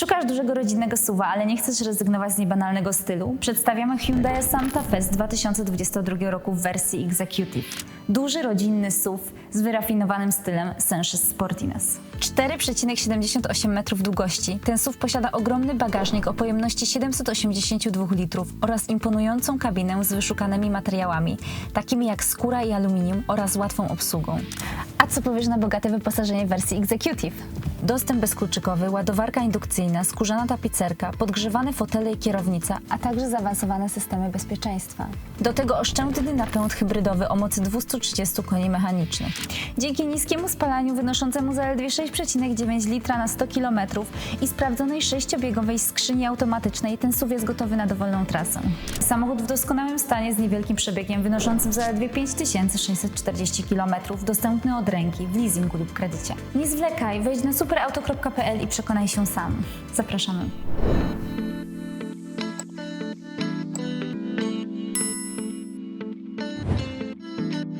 Szukasz dużego rodzinnego suwa, ale nie chcesz rezygnować z niebanalnego stylu? Przedstawiamy Hyundai Santa Fe z 2022 roku w wersji Executive. Duży rodzinny SUV z wyrafinowanym stylem Sensus Sportiness. 4,78 metrów długości, ten SUV posiada ogromny bagażnik o pojemności 782 litrów oraz imponującą kabinę z wyszukanymi materiałami, takimi jak skóra i aluminium oraz łatwą obsługą. A co powiesz na bogate wyposażenie wersji Executive? Dostęp bezkluczykowy, ładowarka indukcyjna, skórzana tapicerka, podgrzewane fotele i kierownica, a także zaawansowane systemy bezpieczeństwa. Do tego oszczędny napęd hybrydowy o mocy 230 koni mechanicznych. Dzięki niskiemu spalaniu wynoszącemu zaledwie 6,9 litra na 100 km i sprawdzonej sześciobiegowej skrzyni automatycznej ten SUV jest gotowy na dowolną trasę. Samochód w doskonałym stanie z niewielkim przebiegiem wynoszącym zaledwie 5640 km, dostępny od ręki, w leasingu lub kredycie. Nie zwlekaj, wejdź na superauto.pl i przekonaj się sam. Zapraszamy.